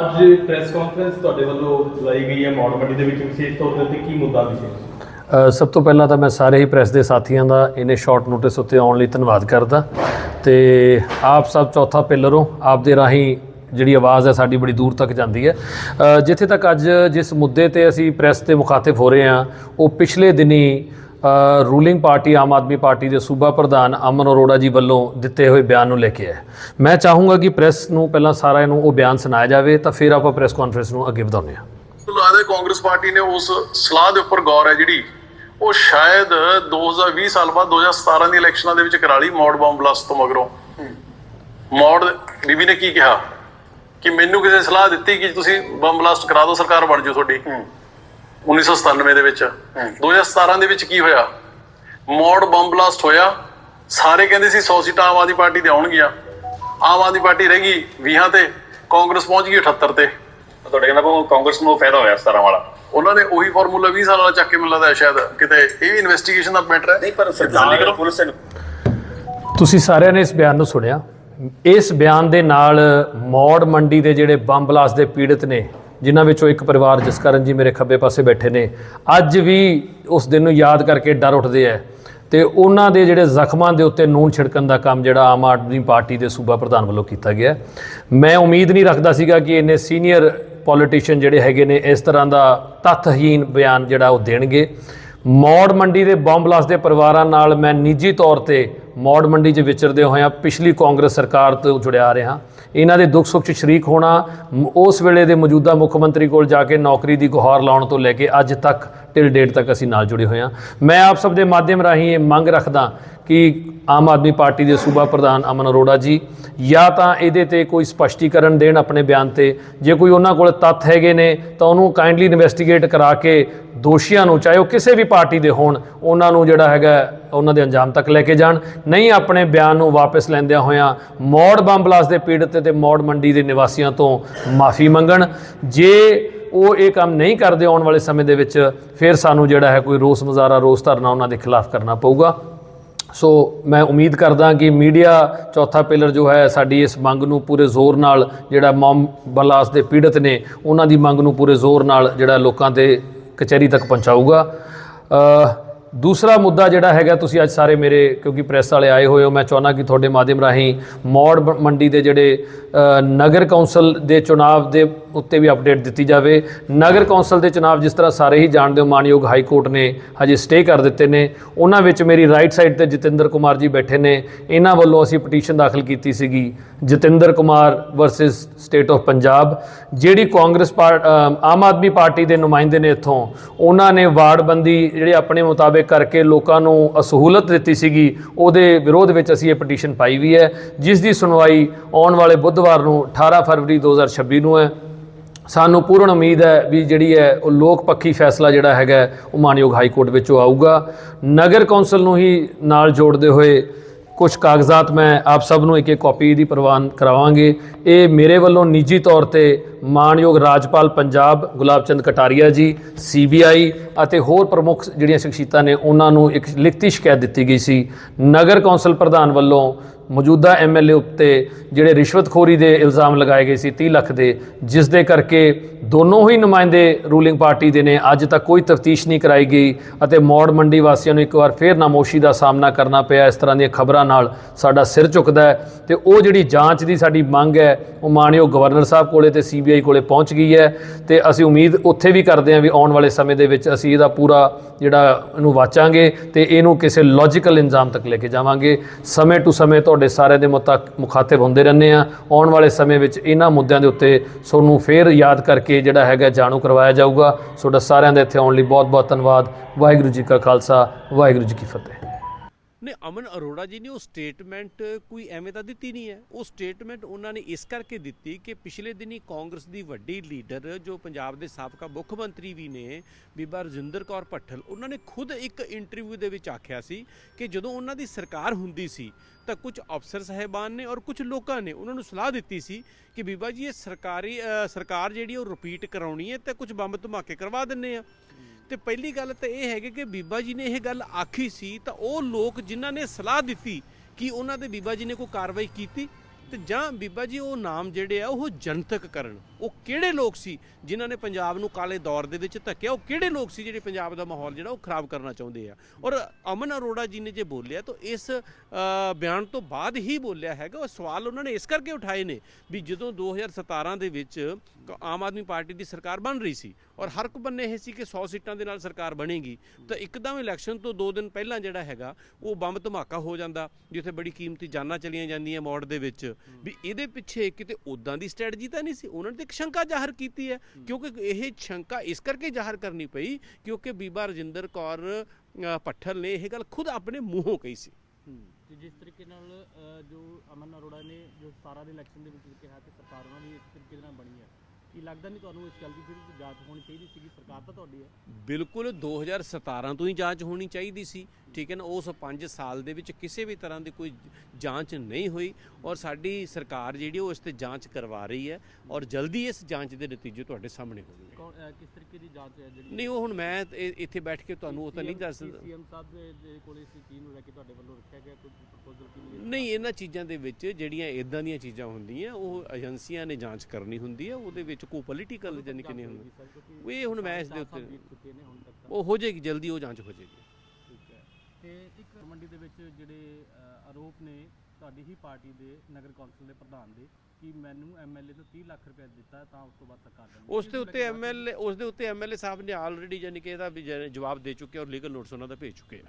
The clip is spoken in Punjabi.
ਅੱਜ ਪ੍ਰੈਸ ਕਾਨਫਰੰਸ ਤੁਹਾਡੇ ਵੱਲੋਂ ਬੁਲਾਈ ਗਈ ਹੈ ਮੌੜ ਮੰਡੀ ਦੇ ਵਿੱਚ ਵਿਸ਼ੇਸ਼ ਤੌਰ ਦੇ ਕੀ ਮੁੱਦਾ ਵਿਸ਼ੇਸ਼? ਸਭ ਤੋਂ ਪਹਿਲਾਂ ਤਾਂ ਮੈਂ ਸਾਰੇ ਹੀ ਪ੍ਰੈਸ ਦੇ ਸਾਥੀਆਂ ਦਾ ਇਹਨੇ ਸ਼ਾਰਟ ਨੋਟਿਸ ਉੱਤੇ ਆਉਣ ਲਈ ਧੰਨਵਾਦ ਕਰਦਾ ਤੇ ਆਪ ਸਭ ਚੌਥਾ ਪਿਲਰ ਹੋ, ਆਪ ਦੇ ਰਾਹੀਂ ਜਿਹੜੀ ਆਵਾਜ਼ ਹੈ ਸਾਡੀ ਬੜੀ ਦੂਰ ਤੱਕ ਜਾਂਦੀ ਹੈ। ਜਿੱਥੇ ਤੱਕ ਅੱਜ ਜਿਸ ਮੁੱਦੇ ਤੇ ਅਸੀਂ ਪ੍ਰੈਸ ਤੇ ਮੁਖਾਤਿਬ ਹੋ ਰਹੇ ਹਾਂ, ਉਹ ਪਿਛਲੇ ਦਿਨੀ ruling party Aam Aadmi party ਦੇ ਸੂਬਾ ਪ੍ਰਧਾਨ ਅਮਨ ਅਰੋੜਾ ਜੀ ਵੱਲੋਂ ਦਿੱਤੇ ਹੋਏ ਬਿਆਨ ਨੂੰ ਲੈ ਕੇ ਹੈ ਮੈਂ ਚਾਹੂੰਗਾ ਕਿ ਪ੍ਰੈਸ ਨੂੰ ਪਹਿਲਾਂ ਸਾਰਾ ਇਹਨੂੰ ਉਹ ਬਿਆਨ ਸੁਣਾਇਆ ਜਾਵੇ, ਤਾਂ ਫਿਰ ਆਪਾਂ ਪ੍ਰੈਸ ਕਾਨਫਰੰਸ ਨੂੰ ਅੱਗੇ ਵਧਾਉਂਦੇ ਹਾਂ। ਲੱਗਦਾ ਕਾਂਗਰਸ ਪਾਰਟੀ ਨੇ ਉਸ ਸਲਾਹ ਦੇ ਉੱਪਰ ਗੌਰ ਹੈ ਜਿਹੜੀ, ਉਹ ਸ਼ਾਇਦ 2020 ਸਾਲ ਬਾਅਦ 2017 ਦੀ ਇਲੈਕਸ਼ਨਾਂ ਦੇ ਵਿੱਚ ਕਰਾ ਲਈ ਮੌੜ ਬੰਬ ਬਲਾਸਟ ਤੋਂ ਮਗਰੋਂ। ਮੌੜ ਬੀਬੀ ਨੇ ਕੀ ਕਿਹਾ? ਕਿ ਮੈਨੂੰ ਕਿਸੇ ਸਲਾਹ ਦਿੱਤੀ ਕਿ ਤੁਸੀਂ ਬੰਬ ਬਲਾਸਟ ਕਰਾ ਦਿਓ, ਸਰਕਾਰ ਬਣ ਜਾਓ ਤੁਹਾਡੀ। 1997 ਦੇ ਵਿੱਚ। 2017 ਦੇ ਵਿੱਚ ਕੀ ਹੋਇਆ? ਮੌੜ ਬੰਬ ਬਲਾਸਟ ਹੋਇਆ। ਸਾਰੇ ਕਹਿੰਦੇ ਸੀ 100 ਸੀਟਾਂ ਆਮ ਆਦਮੀ ਪਾਰਟੀ ਦੇ ਆਉਣਗੀਆਂ। ਆਮ ਆਦਮੀ ਪਾਰਟੀ ਰਹਿ ਗਈ 20 ਤੇ ਕਾਂਗਰਸ ਪਹੁੰਚ ਗਈ 78 ਤੇ। ਤੁਹਾਡੇ ਕਹਿੰਦਾ ਉਹ ਕਾਂਗਰਸ ਨੂੰ ਫਾਇਦਾ ਹੋਇਆ 17 ਵਾਲਾ। ਉਹਨਾਂ ਨੇ ਉਹੀ ਫਾਰਮੂਲਾ 20 ਸਾਲ ਵਾਲਾ ਚੱਕ ਕੇ ਮਿਲਦਾ ਹੈ ਸ਼ਾਇਦ ਕਿਤੇ ਇਹ ਵੀ ਇਨਵੈਸਟੀਗੇਸ਼ਨ ਦਾ ਮੈਟਰ ਹੈ। ਨਹੀਂ ਪਰ ਸਰਕਾਰ ਪੁਲਿਸ ਨੇ ਤੁਸੀਂ ਸਾਰਿਆਂ ਨੇ ਇਸ ਬਿਆਨ ਨੂੰ ਸੁਣਿਆ। ਇਸ ਬਿਆਨ ਦੇ ਨਾਲ ਮੌੜ ਮੰਡੀ ਦੇ ਜਿਹੜੇ ਬੰਬ ਬਲਾਸਟ ਦੇ ਪੀੜਤ ਨੇ ਜਿਨ੍ਹਾਂ ਵਿੱਚੋਂ ਇੱਕ ਪਰਿਵਾਰ ਜਸਕਰਨ ਜੀ ਮੇਰੇ ਖੱਬੇ ਪਾਸੇ ਬੈਠੇ ਨੇ। ਅੱਜ ਵੀ ਉਸ ਦਿਨ ਨੂੰ ਯਾਦ ਕਰਕੇ ਡਰ ਉੱਠਦੇ ਆ। ਤੇ ਉਹਨਾਂ ਦੇ ਜਿਹੜੇ ਜ਼ਖਮਾਂ ਦੇ ਉੱਤੇ ਨੂਨ ਛਿੜਕਣ ਦਾ ਕੰਮ ਜਿਹੜਾ ਆਮ ਆਦਮੀ ਪਾਰਟੀ ਦੇ ਸੂਬਾ ਪ੍ਰਧਾਨ ਵੱਲੋਂ ਕੀਤਾ ਗਿਆ ਮੈਂ ਉਮੀਦ ਨਹੀਂ ਰੱਖਦਾ ਸੀਗਾ ਕਿ ਇੰਨੇ ਸੀਨੀਅਰ ਪੋਲੀਟੀਸ਼ੀਅਨ ਜਿਹੜੇ ਹੈਗੇ ਨੇ ਇਸ ਤਰ੍ਹਾਂ ਦਾ ਤੱਥਹੀਨ ਬਿਆਨ ਜਿਹੜਾ ਉਹ ਦੇਣਗੇ। ਮੌੜ ਮੰਡੀ ਦੇ ਬੰਬ ਬਲਾਸਟ ਦੇ ਪਰਿਵਾਰਾਂ ਨਾਲ ਮੈਂ ਨਿੱਜੀ ਤੌਰ ਤੇ ਮੌੜ ਮੰਡੀ 'ਚ ਵਿਚਰਦੇ ਹੋਇਆਂ ਪਿਛਲੀ ਕਾਂਗਰਸ ਸਰਕਾਰ ਤੋਂ ਜੁੜਿਆ ਰਿਹਾ। ਇਹਨਾਂ ਦੇ ਦੁੱਖ ਸੁੱਖ 'ਚ ਸ਼ਰੀਕ ਹੋਣਾ ਉਸ ਵੇਲੇ ਦੇ ਮੌਜੂਦਾ ਮੁੱਖ ਮੰਤਰੀ ਕੋਲ ਜਾ ਕੇ ਨੌਕਰੀ ਦੀ ਗੁਹਾਰ ਲਾਉਣ ਤੋਂ ਲੈ ਕੇ ਅੱਜ ਤੱਕ ਟਿਲ ਡੇਟ ਤੱਕ ਅਸੀਂ ਨਾਲ ਜੁੜੇ ਹੋਏ ਹਾਂ। ਮੈਂ ਆਪ ਸਭ ਦੇ ਮਾਧਿਅਮ ਰਾਹੀਂ ਇਹ ਮੰਗ ਰੱਖਦਾ ਕਿ ਆਮ ਆਦਮੀ ਪਾਰਟੀ ਦੇ ਸੂਬਾ ਪ੍ਰਧਾਨ ਅਮਨ ਅਰੋੜਾ ਜੀ, ਜਾਂ ਤਾਂ ਇਹਦੇ ਤੇ ਕੋਈ ਸਪਸ਼ਟੀਕਰਨ ਦੇਣ ਆਪਣੇ ਬਿਆਨ ਤੇ। ਜੇ ਕੋਈ ਉਹਨਾਂ ਕੋਲ ਤੱਥ ਹੈਗੇ ਨੇ, ਤਾਂ ਉਹਨੂੰ ਕਾਈਂਡਲੀ ਇਨਵੈਸਟੀਗੇਟ ਕਰਾ ਕੇ ਦੋਸ਼ੀਆਂ ਨੂੰ, ਚਾਹੇ ਉਹ ਕਿਸੇ ਵੀ ਪਾਰਟੀ ਦੇ ਹੋਣ, ਉਹਨਾਂ ਨੂੰ ਜਿਹੜਾ ਹੈਗਾ, ਉਹਨਾਂ ਦੇ ਅੰਜਾਮ ਤੱਕ ਲੈ ਕੇ ਜਾਣ। ਨਹੀਂ, ਆਪਣੇ ਬਿਆਨ ਨੂੰ ਵਾਪਸ ਲੈਂਦਿਆਂ ਹੋਇਆਂ ਮੌੜ ਬੰਬ ਬਲਾਸਟ ਦੇ ਪੀੜਤ ਤੇ ਮੌੜ ਮੰਡੀ ਦੇ ਨਿਵਾਸੀਆਂ ਤੋਂ ਮਾਫੀ ਮੰਗਣ। ਜੇ ਉਹ ਇਹ ਕੰਮ ਨਹੀਂ ਕਰਦੇ ਆਉਣ ਵਾਲੇ ਸਮੇਂ ਦੇ ਵਿੱਚ, ਫਿਰ ਸਾਨੂੰ ਜਿਹੜਾ ਹੈ ਕੋਈ ਰੋਸ ਮੁਜ਼ਾਹਰਾ ਰੋਸ ਧਰਨਾ ਉਹਨਾਂ ਦੇ ਖਿਲਾਫ ਕਰਨਾ ਪਊਗਾ। ਸੋ ਮੈਂ ਉਮੀਦ ਕਰਦਾ ਕਿ ਮੀਡੀਆ ਚੌਥਾ ਪਿਲਰ ਜੋ ਹੈ ਸਾਡੀ ਇਸ ਮੰਗ ਨੂੰ ਪੂਰੇ ਜ਼ੋਰ ਨਾਲ ਜਿਹੜਾ ਮੌਮ ਬਲਾਸ ਦੇ ਪੀੜਤ ਨੇ, ਉਹਨਾਂ ਦੀ ਮੰਗ ਨੂੰ ਪੂਰੇ ਜ਼ੋਰ ਨਾਲ ਜਿਹੜਾ ਲੋਕਾਂ ਦੇ ਕਚਹਿਰੀ ਤੱਕ ਪਹੁੰਚਾਊਗਾ। ਦੂਸਰਾ ਮੁੱਦਾ ਜਿਹੜਾ ਹੈਗਾ, ਤੁਸੀਂ ਅੱਜ ਸਾਰੇ ਮੇਰੇ, ਕਿਉਂਕਿ ਪ੍ਰੈਸ ਵਾਲੇ ਆਏ ਹੋਏ ਹੋ, ਮੈਂ ਚਾਹੁੰਦਾ ਕਿ ਤੁਹਾਡੇ ਮਾਧਿਅਮ ਰਾਹੀਂ ਮੌੜ ਮੰਡੀ ਦੇ ਜਿਹੜੇ ਨਗਰ ਕੌਂਸਲ ਦੇ ਚੁਣਾਵ ਦੇ ਉੱਤੇ ਵੀ ਅਪਡੇਟ ਦਿੱਤੀ ਜਾਵੇ। ਨਗਰ ਕੌਂਸਲ ਦੇ ਚੁਣਾਵ ਜਿਸ ਤਰ੍ਹਾਂ ਸਾਰੇ ਹੀ ਜਾਣਦੇ ਹੋ ਮਾਨਯੋਗ ਹਾਈ ਕੋਰਟ ਨੇ ਹਜੇ ਸਟੇ ਕਰ ਦਿੱਤੇ ਨੇ। ਉਹਨਾਂ ਵਿੱਚ ਮੇਰੀ ਰਾਈਟ ਸਾਈਡ ਤੇ ਜਤਿੰਦਰ ਕੁਮਾਰ ਜੀ ਬੈਠੇ ਨੇ। ਇਹਨਾਂ ਵੱਲੋਂ ਅਸੀਂ ਪਟੀਸ਼ਨ ਦਾਖਲ ਕੀਤੀ ਸੀਗੀ, Jatinder Kumar versus state of Punjab ਜਿਹੜੀ ਕਾਂਗਰਸ ਪਾਰ- ਆਮ ਆਦਮੀ ਪਾਰਟੀ ਦੇ ਨੁਮਾਇੰਦੇ ਨੇ ਇੱਥੋਂ, ਉਹਨਾਂ ਨੇ ਵਾਰਡਬੰਦੀ ਜਿਹੜੇ ਆਪਣੇ ਮੁਤਾਬਿਕ ਕਰਕੇ ਲੋਕਾਂ ਨੂੰ ਅਸਹੂਲਤ ਦਿੱਤੀ ਸੀਗੀ, ਉਹਦੇ ਵਿਰੋਧ ਵਿੱਚ ਅਸੀਂ ਇਹ ਪਟੀਸ਼ਨ ਪਾਈ ਵੀ ਹੈ। ਜਿਸ ਦੀ ਸੁਣਵਾਈ ਆਉਣ ਵਾਲੇ ਬੁੱਧਵਾਰ ਨੂੰ 18 ਫਰਵਰੀ 2026 ਨੂੰ ਹੈ। ਸਾਨੂੰ ਪੂਰਨ ਉਮੀਦ ਹੈ ਵੀ ਜਿਹੜੀ ਹੈ ਉਹ ਲੋਕ ਪੱਖੀ ਫੈਸਲਾ ਜਿਹੜਾ ਹੈਗਾ ਉਹ ਮਾਨਯੋਗ ਹਾਈ ਕੋਰਟ ਵਿੱਚੋਂ ਆਊਗਾ। ਨਗਰ ਕੌਂਸਲ ਨੂੰ ਹੀ ਨਾਲ ਜੋੜਦੇ ਹੋਏ ਕੁਝ ਕਾਗਜ਼ਾਤ ਮੈਂ ਆਪ ਸਭ ਨੂੰ ਇੱਕ ਇੱਕ ਕਾਪੀ ਦੀ ਪ੍ਰਵਾਨ ਕਰਾਵਾਂਗੇ। ਇਹ ਮੇਰੇ ਵੱਲੋਂ ਨਿੱਜੀ ਤੌਰ ਤੇ ਮਾਨਯੋਗ ਰਾਜਪਾਲ ਪੰਜਾਬ ਗੁਲਾਬ ਚੰਦ ਕਟਾਰੀਆ ਜੀ ਸੀਬੀਆਈ ਅਤੇ ਹੋਰ ਪ੍ਰਮੁੱਖ ਜਿਹੜੀਆਂ ਸ਼ਖਸੀਅਤਾਂ ਨੇ, ਉਹਨਾਂ ਨੂੰ ਇੱਕ ਲਿਖਤੀ ਸ਼ਿਕਾਇਤ ਦਿੱਤੀ ਗਈ ਸੀ। ਨਗਰ ਕੌਂਸਲ ਪ੍ਰਧਾਨ ਵੱਲੋਂ ਮੌਜੂਦਾ ਐਮਐਲਏ ਉੱਤੇ ਜਿਹੜੇ ਰਿਸ਼ਵਤਖੋਰੀ ਦੇ ਇਲਜ਼ਾਮ ਲਗਾਏ ਗਏ ਸੀ 30 ਲੱਖ ਦੇ ਜਿਸ ਦੇ ਕਰਕੇ ਦੋਨੋਂ ਹੀ ਨੁਮਾਇੰਦੇ ਰੂਲਿੰਗ ਪਾਰਟੀ ਦੇ ਨੇ। ਅੱਜ ਤੱਕ ਕੋਈ ਤਫਤੀਸ਼ ਨਹੀਂ ਕਰਾਈ ਗਈ ਅਤੇ ਮੌੜ ਮੰਡੀ ਵਾਸੀਆਂ ਨੂੰ ਇੱਕ ਵਾਰ ਫੇਰ ਨਾਮੋਸ਼ੀ ਦਾ ਸਾਹਮਣਾ ਕਰਨਾ ਪਿਆ। ਇਸ ਤਰ੍ਹਾਂ ਦੀਆਂ ਖਬਰਾਂ ਨਾਲ ਸਾਡਾ ਸਿਰ ਝੁਕਦਾ ਹੈ ਤੇ ਉਹ ਜਿਹੜੀ ਜਾਂਚ ਦੀ ਸਾਡੀ ਮੰਗ ਹੈ, ਉਹ ਮਾਨਯੋਗ ਗਵਰਨਰ ਸਾਹਿਬ ਕੋਲੇ ਤੇ ਸੀਬੀਆਈ ਕੋਲੇ ਪਹੁੰਚ ਗਈ ਹੈ ਤੇ ਅਸੀਂ ਉਮੀਦ ਉੱਥੇ ਵੀ ਕਰਦੇ ਹਾਂ ਵੀ ਆਉਣ ਵਾਲੇ ਸਮੇਂ ਦੇ ਵਿੱਚ ਅਸੀਂ ਇਹਦਾ ਪੂਰਾ ਜਿਹੜਾ ਇਹਨੂੰ ਵਾਚਾਂਗੇ ਤੇ ਇਹਨੂੰ ਕਿਸੇ ਲੌਜੀਕਲ ਇੰਜ਼ਾਮ ਤੱਕ ਲੈ ਕੇ ਜਾਵਾਂਗੇ। ਸਮੇਂ ਟੂ ਸਮੇਂ ਤੁਹਾਡੇ ਸਾਰਿਆਂ ਦੇ ਮੁਤਕ ਮੁਖਾਤਿਬ ਹੁੰਦੇ ਰਹਿੰਦੇ ਆ ਆਉਣ ਵਾਲੇ ਸਮੇਂ ਵਿੱਚ ਇਹਨਾਂ ਮੁੱਦਿਆਂ ਦੇ ਉੱਤੇ ਤੁਹਾਨੂੰ ਫੇਰ ਯਾਦ ਕਰਕੇ ਜਿਹੜਾ ਹੈਗਾ ਜਾਣੂ ਕਰਵਾਇਆ ਜਾਊਗਾ। ਤੁਹਾਡਾ ਸਾਰਿਆਂ ਦੇ ਇੱਥੇ ਆਉਣ ਲਈ ਬਹੁਤ ਬਹੁਤ ਧੰਨਵਾਦ। ਵਾਹਿਗੁਰੂ ਜੀ ਕਾ ਖਾਲਸਾ, ਵਾਹਿਗੁਰੂ ਜੀ ਕੀ ਫਤਿਹ। ਨੇ ਅਮਨ ਅਰੋੜਾ ਜੀ ਨੇ ਉਹ ਸਟੇਟਮੈਂਟ ਕੋਈ ਐਵੇਂ ਤਾਂ ਦਿੱਤੀ ਨਹੀਂ ਹੈ। ਉਹ ਸਟੇਟਮੈਂਟ ਉਹਨਾਂ ਨੇ ਇਸ ਕਰਕੇ ਦਿੱਤੀ ਕਿ ਪਿਛਲੇ ਦਿਨੀ ਕਾਂਗਰਸ ਦੀ ਵੱਡੀ ਲੀਡਰ ਜੋ ਪੰਜਾਬ ਦੇ ਸਾਬਕਾ ਮੁੱਖ ਮੰਤਰੀ ਵੀ ਨੇ, ਬੀਬਾ ਰਜਿੰਦਰ ਕੌਰ ਭੱਠਲ, ਉਹਨਾਂ ਨੇ ਖੁਦ ਇੱਕ ਇੰਟਰਵਿਊ ਦੇ ਵਿੱਚ ਆਖਿਆ ਸੀ ਕਿ ਜਦੋਂ ਉਹਨਾਂ ਦੀ ਸਰਕਾਰ ਹੁੰਦੀ ਸੀ ਤਾਂ ਕੁਝ ਅਫਸਰ ਸਾਹਿਬਾਨ ਨੇ ਔਰ ਕੁਝ ਲੋਕਾਂ ਨੇ ਉਹਨਾਂ ਨੂੰ ਸਲਾਹ ਦਿੱਤੀ ਸੀ ਕਿ ਬੀਬਾ ਜੀ ਇਹ ਸਰਕਾਰੀ ਸਰਕਾਰ ਜਿਹੜੀ ਉਹ ਰਿਪੀਟ ਕਰਾਉਣੀ ਹੈ ਤੇ ਕੁਝ ਬੰਬ ਧਮਾਕੇ ਕਰਵਾ ਦਿੰਨੇ ਆ। ਤੇ ਪਹਿਲੀ ਗੱਲ ਤਾਂ ਇਹ ਹੈਗੀ ਕਿ ਬੀਬਾ ਜੀ ਨੇ ਇਹ ਗੱਲ ਆਖੀ ਸੀ ਤਾਂ ਉਹ ਲੋਕ ਜਿਨ੍ਹਾਂ ਨੇ ਸਲਾਹ ਦਿੱਤੀ ਕਿ ਉਹਨਾਂ ਦੇ ਬੀਬਾ ਜੀ ਨੇ ਕੋਈ ਕਾਰਵਾਈ ਕੀਤੀ ਤੇ ਜਾਂ ਬੀਬਾ ਜੀ, ਉਹ ਨਾਮ ਜਿਹੜੇ ਆ, ਉਹ ਜਨਤਕ ਕਰਨ। ਉਹ ਕਿਹੜੇ ਲੋਕ ਸੀ ਜਿਨ੍ਹਾਂ ਨੇ ਪੰਜਾਬ ਨੂੰ ਕਾਲੇ ਦੌਰ ਦੇ ਵਿੱਚ ਧੱਕਿਆ? ਉਹ ਕਿਹੜੇ ਲੋਕ ਸੀ ਜਿਹੜੇ ਪੰਜਾਬ ਦਾ ਮਾਹੌਲ ਜਿਹੜਾ ਉਹ ਖਰਾਬ ਕਰਨਾ ਚਾਹੁੰਦੇ ਆ? ਔਰ ਅਮਨ ਅਰੋੜਾ ਜੀ ਨੇ ਜੇ ਬੋਲਿਆ, ਤਾਂ ਇਸ ਬਿਆਨ ਤੋਂ ਬਾਅਦ ਹੀ ਬੋਲਿਆ ਹੈਗਾ। ਉਹ ਸਵਾਲ ਉਹਨਾਂ ਨੇ ਇਸ ਕਰਕੇ ਉਠਾਏ ਨੇ ਵੀ ਜਦੋਂ 2017 ਦੇ ਵਿੱਚ ਆਮ ਆਦਮੀ ਪਾਰਟੀ ਦੀ ਸਰਕਾਰ ਬਣ ਰਹੀ ਸੀ ਔਰ ਹਰ ਇੱਕ ਬੰਨੇ ਇਹ ਸੀ ਕਿ 100 ਸੀਟਾਂ ਦੇ ਨਾਲ ਸਰਕਾਰ ਬਣੇਗੀ, ਤਾਂ ਇੱਕਦਮ ਇਲੈਕਸ਼ਨ ਤੋਂ 2 ਦਿਨ ਪਹਿਲਾਂ ਜਿਹੜਾ ਹੈਗਾ, ਉਹ ਬੰਬ ਧਮਾਕਾ ਹੋ ਜਾਂਦਾ, ਜਿੱਥੇ ਬੜੀ ਕੀਮਤੀ ਜਾਨਾਂ ਚਲੀਆਂ ਜਾਂਦੀਆਂ ਮੋੜ ਦੇ ਵਿੱਚ। ਵੀ ਇਹਦੇ ਪਿੱਛੇ ਕਿਤੇ ਉਦਾਂ ਦੀ ਸਟ੍ਰੈਟਜੀ ਤਾਂ ਨਹੀਂ ਸੀ? ਉਹਨਾਂ ਨੇ ਤਾਂ ਇੱਕ ਸ਼ੰਕਾ ਜ਼ਾਹਰ ਕੀਤੀ ਹੈ। ਕਿਉਂਕਿ ਇਹ ਸ਼ੰਕਾ ਇਸ ਕਰਕੇ ਜ਼ਾਹਰ ਕਰਨੀ ਪਈ ਕਿਉਂਕਿ ਬੀਬਾ ਰਜਿੰਦਰ ਕੌਰ ਅ, ਭੱਠਲ ਨੇ ਇਹ ਗੱਲ ਖੁਦ ਆਪਣੇ ਮੂੰਹੋਂ ਕਹੀ ਸੀ। ਤੇ ਜਿਸ ਤਰੀਕੇ ਨਾਲ ਜੋ ਅਮਨ ਅਰੋੜਾ ਨੇ ਜੋ 17 ਦੇ ਇਲੈਕਸ਼ਨ ਦੇ ਵਿੱਚ ਕਿਹਾ ਕਿ ਸਰਕਾਰ ਉਹਨਾਂ ਦੀ ਇਸ ਤਰੀਕੇ ਨਾਲ ਬਣੀ ਹੈ ਲੱਗਦਾ ਨਹੀਂ ਤੁਹਾਨੂੰ ਇਸ ਗੱਲ ਦੀ ਫਿਰ ਜਾਂਚ ਹੋਣੀ ਚਾਹੀਦੀ ਸੀਗੀ? ਸਰਕਾਰ ਤਾਂ ਤੁਹਾਡੀ ਹੈ। ਬਿਲਕੁਲ 2017 ਤੋਂ ਹੀ ਜਾਂਚ ਹੋਣੀ ਚਾਹੀਦੀ ਸੀ, ਠੀਕ ਹੈ ਨਾ? ਉਸ 5 ਸਾਲ ਦੇ ਵਿੱਚ ਕਿਸੇ ਵੀ ਤਰ੍ਹਾਂ ਦੀ ਕੋਈ ਜਾਂਚ ਨਹੀਂ ਹੋਈ ਔਰ ਸਾਡੀ ਸਰਕਾਰ ਜਿਹੜੀ ਉਹ ਇਸ ਤੇ ਜਾਂਚ ਕਰਵਾ ਰਹੀ ਹੈ ਔਰ ਜਲਦੀ ਇਸ ਜਾਂਚ ਦੇ ਨਤੀਜੇ ਤੁਹਾਡੇ ਸਾਹਮਣੇ ਹੋਣਗੇ। ਕਿਸ ਤਰੀਕੇ ਦੀ ਜਾਂਚ ਹੈ ਜਿਹੜੀ ਨਹੀਂ ਉਹ ਹੁਣ ਮੈਂ ਤੇ ਇੱਥੇ ਬੈਠ ਕੇ ਤੁਹਾਨੂੰ ਉਹ ਤਾਂ ਨਹੀਂ ਦੱਸ ਸਕਦਾ। ਸੀਐਮ ਸਾਹਿਬ ਦੇ ਕੋਲ ਇਸ ਚੀਜ਼ ਨੂੰ ਲੈ ਕੇ ਤੁਹਾਡੇ ਵੱਲੋਂ ਰੱਖਿਆ ਗਿਆ? ਕੋਈ ਪ੍ਰਪੋਜ਼ਲ ਕੀ ਨਹੀਂ ਇਹਨਾਂ ਚੀਜ਼ਾਂ ਦੇ ਵਿੱਚ ਜਿਹੜੀਆਂ ਇਦਾਂ ਦੀਆਂ ਚੀਜ਼ਾਂ ਹੁੰਦੀਆਂ ਉਹ ਏਜੰਸੀਆਂ ਨੇ ਜਾਂਚ ਕਰਨੀ ਹੁੰਦੀ ਹੈ ਉਹਦੇ ਵਿੱਚ ਕੋਈ ਪੋਲੀਟੀਕਲ ਜਾਨੀ ਕਿ ਨਹੀਂ ਹੁੰਦਾ। ਉਹ ਇਹ ਹੁਣ ਮੈਂ ਇਸ ਦੇ ਉੱਤੇ ਉਹ ਹੋ ਜਾਏਗੀ ਜਲਦੀ ਉਹ ਜਾਂਚ ਹੋ ਜਾਏਗੀ। ਠੀਕ ਹੈ। ਤੇ ਇੱਕ ਮੰਡੀ ਦੇ ਵਿੱਚ ਜਿਹੜੇ ਆਰੋਪ ਨੇ ਤੁਹਾਡੀ ਹੀ ਪਾਰਟੀ ਦੇ ਨਗਰ ਕੌਂਸਲ ਦੇ ਪ੍ਰਧਾਨ ਦੇ ਕਿ ਮੈਨੂੰ ਐਮਐਲਏ ਨੂੰ 30 ਲੱਖ ਰੁਪਏ ਦਿੱਤਾ ਤਾਂ ਉਸ ਤੋਂ ਬਾਅਦ ਸਰਕਾਰ ਬਣੀ ਉਸ ਦੇ ਉੱਤੇ ਐਮਐਲਏ ਉਸ ਦੇ ਉੱਤੇ ਐਮਐਲਏ ਸਾਹਿਬ ਨੇ ਆਲਰੇਡੀ ਜਾਨੀ ਕਿ ਇਹਦਾ ਵੀ ਜਵਾਬ ਦੇ ਚੁੱਕੇ ਔਰ ਲੀਗਲ ਨੋਟਿਸ ਉਹਨਾਂ ਦਾ ਭੇਜ ਚੁੱਕੇ